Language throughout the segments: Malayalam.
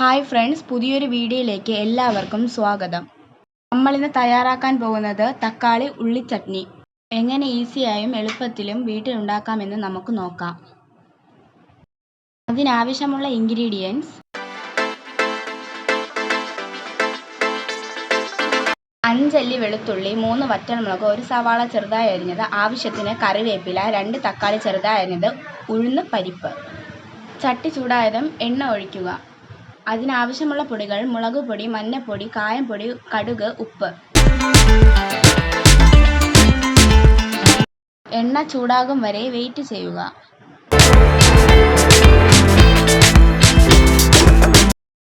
ഹായ് ഫ്രണ്ട്സ് പുതിയൊരു വീഡിയോയിലേക്ക് എല്ലാവർക്കും സ്വാഗതം. നമ്മളിന്ന് തയ്യാറാക്കാൻ പോകുന്നത് തക്കാളി ഉള്ളി ചട്നി എങ്ങനെ ഈസിയായും എളുപ്പത്തിലും വീട്ടിലുണ്ടാക്കാമെന്ന് നമുക്ക് നോക്കാം. അതിനാവശ്യമുള്ള ഇൻഗ്രീഡിയൻസ്. അഞ്ചല്ലി വെളുത്തുള്ളി മൂന്ന് വറ്റൽമുളക് ഒരു സവാള ചെറുതായി അരിഞ്ഞത് ആവശ്യത്തിന് കറിവേപ്പില രണ്ട് തക്കാളി ചെറുതായി അരിഞ്ഞത് ഉഴുന്ന് പരിപ്പ്. ചട്ടി ചൂടായതും എണ്ണ ഒഴിക്കുക. അതിനാവശ്യമുള്ള പൊടികൾ മുളക് പൊടി മഞ്ഞൾപ്പൊടി കായംപൊടി കടുക് ഉപ്പ്. എണ്ണ ചൂടാകും വരെ വെയിറ്റ് ചെയ്യുക.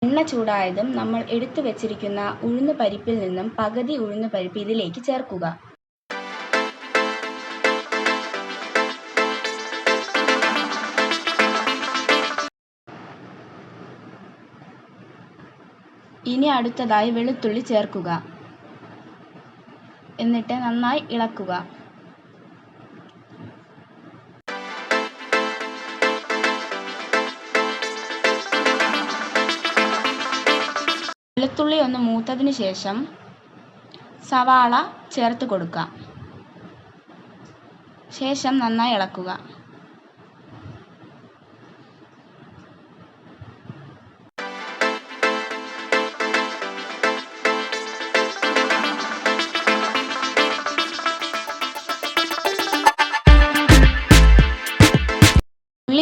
എണ്ണ ചൂടായതും നമ്മൾ എടുത്തു വെച്ചിരിക്കുന്ന ഉഴുന്ന് പരിപ്പിൽ നിന്നും പകുതി ഉഴുന്ന് പരിപ്പ് ഇതിലേക്ക് ചേർക്കുക. ഇനി അടുത്തതായി വെളുത്തുള്ളി ചേർക്കുക. എന്നിട്ട് നന്നായി ഇളക്കുക. വെളുത്തുള്ളി ഒന്ന് മൂത്തതിന് ശേഷം സവാള ചേർത്ത് കൊടുക്കുക. ശേഷം നന്നായി ഇളക്കുക.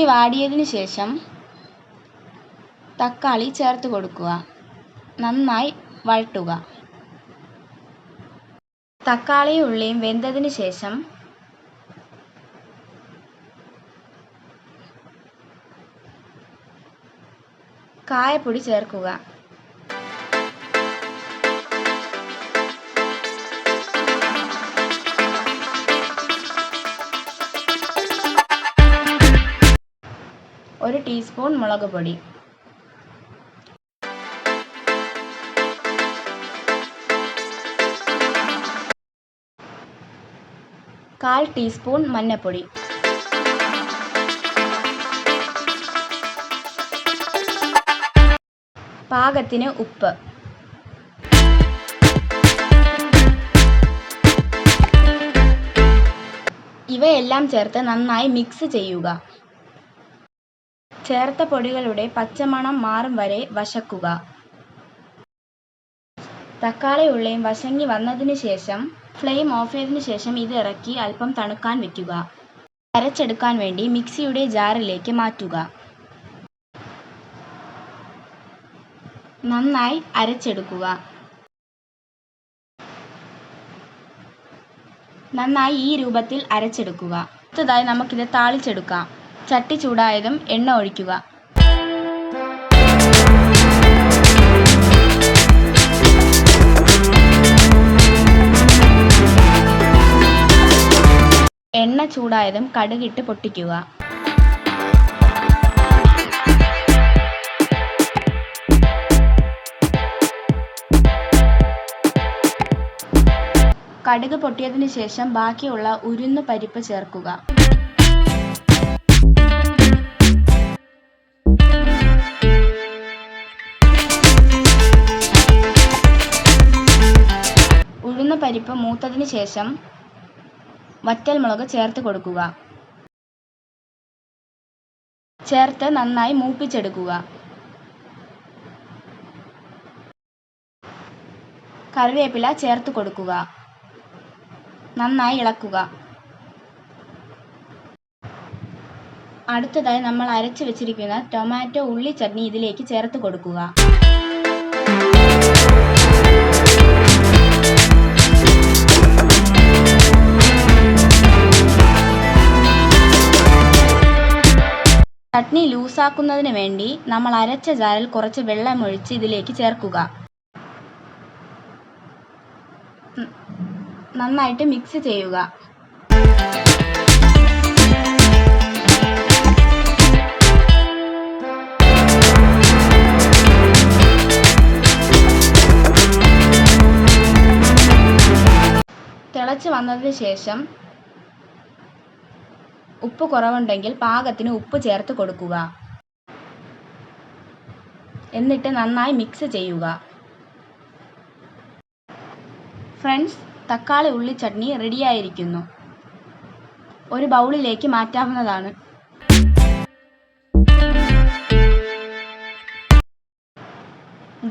വാടിയതിന് ശേഷം തക്കാളി ചേർത്ത് കൊടുക്കുക. നന്നായി വഴറ്റുക. തക്കാളിയും ഉള്ളിയും വെന്തതിന് ശേഷം കായപ്പൊടി ചേർക്കുക. ഒരു ടീസ്പൂൺ മുളക് പൊടി. കാൽ ടീസ്പൂൺ മഞ്ഞൾപ്പൊടി പാകത്തിന് ഉപ്പ്. ഇവയെല്ലാം ചേർത്ത് നന്നായി മിക്സ് ചെയ്യുക. ചേർത്ത പൊടികളുടെ പച്ചമണം മാറും വരെ വശക്കുക. തക്കാളി ഉള്ളിയും വശങ്ങി വന്നതിന് ശേഷം ഫ്ലെയിം ഓഫ് ചെയ്തതിന് ശേഷം ഇത് ഇറക്കി അല്പം തണുക്കാൻ വെക്കുക അരച്ചെടുക്കാൻ വേണ്ടി മിക്സിയുടെ ജാറിലേക്ക് മാറ്റുക. നന്നായി അരച്ചെടുക്കുക. നന്നായി ഈ രൂപത്തിൽ അരച്ചെടുക്കുക. അടുത്തതായി നമുക്കിത് താളിച്ചെടുക്കാം. ചട്ടി ചൂടായതും എണ്ണ ഒഴിക്കുക. എണ്ണ ചൂടായതും കടുകിട്ട് പൊട്ടിക്കുക. കടുക് പൊട്ടിയതിന് ശേഷം ബാക്കിയുള്ള ഉരുന്ന് പരിപ്പ് ചേർക്കുക. പരിപ്പ് മൂത്തതിന് ശേഷം വറ്റൽമുളക് ചേർത്ത് കൊടുക്കുക. ചേർത്ത് നന്നായി മൂപ്പിച്ചെടുക്കുക. കറിവേപ്പില ചേർത്ത് കൊടുക്കുക. നന്നായി ഇളക്കുക. അടുത്തതായി നമ്മൾ അരച്ചു വെച്ചിരിക്കുന്ന ടൊമാറ്റോ ഉള്ളി ചട്നി ഇതിലേക്ക് ചേർത്ത് കൊടുക്കുക. ചട്നി ലൂസാക്കുന്നതിന് വേണ്ടി നമ്മൾ അരച്ച ജാറിൽ കുറച്ച് വെള്ളമൊഴിച്ച് ഇതിലേക്ക് ചേർക്കുക. നന്നായിട്ട് മിക്സ് ചെയ്യുക. തിളച്ച് വന്നതിന് ശേഷം ഉപ്പ് കുറവുണ്ടെങ്കിൽ പാകത്തിന് ഉപ്പ് ചേർത്ത് കൊടുക്കുക. എന്നിട്ട് നന്നായി മിക്സ് ചെയ്യുക. ഫ്രണ്ട്സ് തക്കാളി ഉള്ളി ചട്നി റെഡിയായിരിക്കുന്നു ഒരു ബൗളിലേക്ക് മാറ്റാവുന്നതാണ്.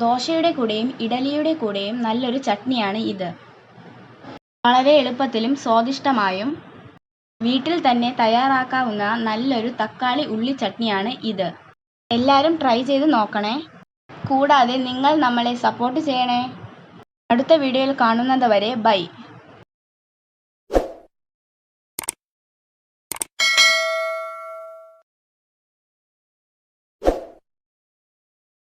ദോശയുടെ കൂടെയും ഇഡലിയുടെ കൂടെയും നല്ലൊരു ചട്നിയാണ് ഇത്. വളരെ എളുപ്പത്തിലും സ്വാദിഷ്ടമായും വീട്ടിൽ തന്നെ തയ്യാറാക്കാവുന്ന നല്ലൊരു തക്കാളി ഉള്ളി ചട്നിയാണ് ഇത്. എല്ലാവരും ട്രൈ ചെയ്ത് നോക്കണേ. കൂടാതെ നിങ്ങൾ നമ്മളെ സപ്പോർട്ട് ചെയ്യണേ. അടുത്ത വീഡിയോയിൽ കാണുന്നത് വരെ ബൈ